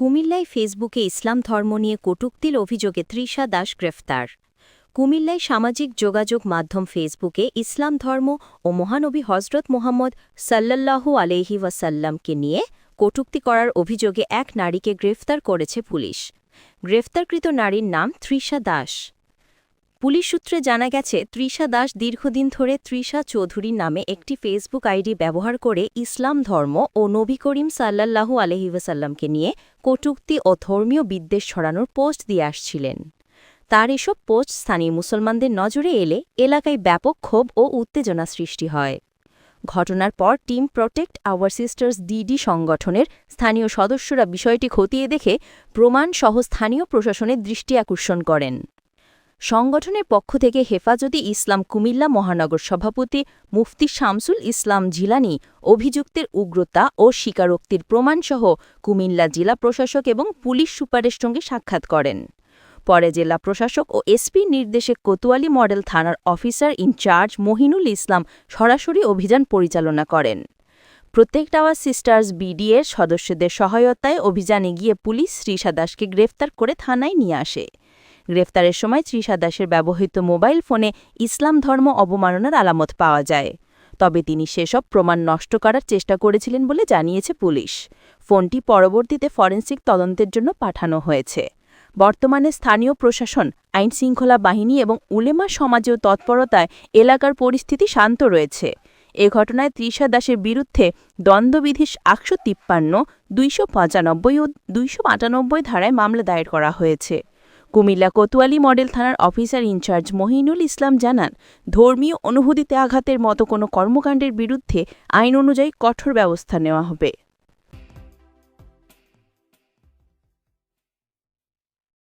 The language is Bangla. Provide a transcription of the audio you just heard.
কুমিল্লায় ফেসবুকে ইসলাম ধর্ম নিয়ে কটূক্তির অভিযোগে তৃষা দাস গ্রেফতার। কুমিল্লায় সামাজিক যোগাযোগ মাধ্যম ফেসবুকে ইসলাম ধর্ম ও মহানবী হজরত মোহাম্মদ সাল্লাল্লাহু আলহি ওয়াসাল্লামকে নিয়ে কটুক্তি করার অভিযোগে এক নারীকে গ্রেফতার করেছে পুলিশ। গ্রেফতারকৃত নারীর নাম তৃষা দাস। পুলিশ সূত্রে জানা গেছে, তৃষা দাস দীর্ঘদিন ধরে তৃষা চৌধুরী নামে একটি ফেসবুক আইডি ব্যবহার করে ইসলাম ধর্ম ও নবী করিম সাল্লাল্লাহু আলহিউসাল্লামকে নিয়ে কটূক্তি ও ধর্মীয় বিদ্বেষ ছড়ানোর পোস্ট দিয়ে আসছিলেন। তার এসব পোস্ট স্থানীয় মুসলমানদের নজরে এলে এলাকায় ব্যাপক ক্ষোভ ও উত্তেজনা সৃষ্টি হয়। ঘটনার পর team protect our sisters DD সংগঠনের স্থানীয় সদস্যরা বিষয়টি খতিয়ে দেখে প্রমাণসহ স্থানীয় প্রশাসনের দৃষ্টি আকর্ষণ করেন। সংগঠনের পক্ষ থেকে হেফাজতে ইসলাম কুমিল্লা মহানগর সভাপতি মুফতি শামসুল ইসলাম জিলানি অভিযুক্তের উগ্রতা ও স্বীকারোক্তির প্রমাণসহ কুমিল্লা জেলা প্রশাসক এবং পুলিশ সুপারের সঙ্গে সাক্ষাৎ করেন। পরে জেলা প্রশাসক ও এসপির নির্দেশে কোতোয়ালি মডেল থানার অফিসার ইনচার্জ মহিনুল ইসলাম সরাসরি অভিযান পরিচালনা করেন। প্রত্যেক টাওয়ার সিস্টার্স বিডিএর সদস্যদের সহায়তায় অভিযানে গিয়ে পুলিশ শ্রীষা দাসকে গ্রেফতার করে থানায় নিয়ে আসে। গ্রেফতারের সময় ত্রিশা দাসের ব্যবহৃত মোবাইল ফোনে ইসলাম ধর্ম অবমাননার আলামত পাওয়া যায়। তবে তিনি সেসব প্রমাণ নষ্ট করার চেষ্টা করেছিলেন বলে জানিয়েছে পুলিশ। ফোনটি পরবর্তীতে ফরেন্সিক তদন্তের জন্য পাঠানো হয়েছে। বর্তমানে স্থানীয় প্রশাসন, আইনশৃঙ্খলা বাহিনী এবং উলেমা সমাজেও তৎপরতায় এলাকার পরিস্থিতি শান্ত রয়েছে। এ ঘটনায় ত্রিশা দাসের বিরুদ্ধে দ্বন্দ্ববিধি একশো তিপ্পান্ন, দুইশো পঁচানব্বই ও দুইশো আটানব্বই ধারায় মামলা দায়ের করা হয়েছে। কুমিল্লা কোতোয়ালি মডেল থানার অফিসার ইনচার্জ মহিনুল ইসলাম জানান, ধর্মীয় অনুভূতিতে আঘাতের মতো কোনো কর্মকাণ্ডের বিরুদ্ধে আইন অনুযায়ী কঠোর ব্যবস্থা নেওয়া হবে।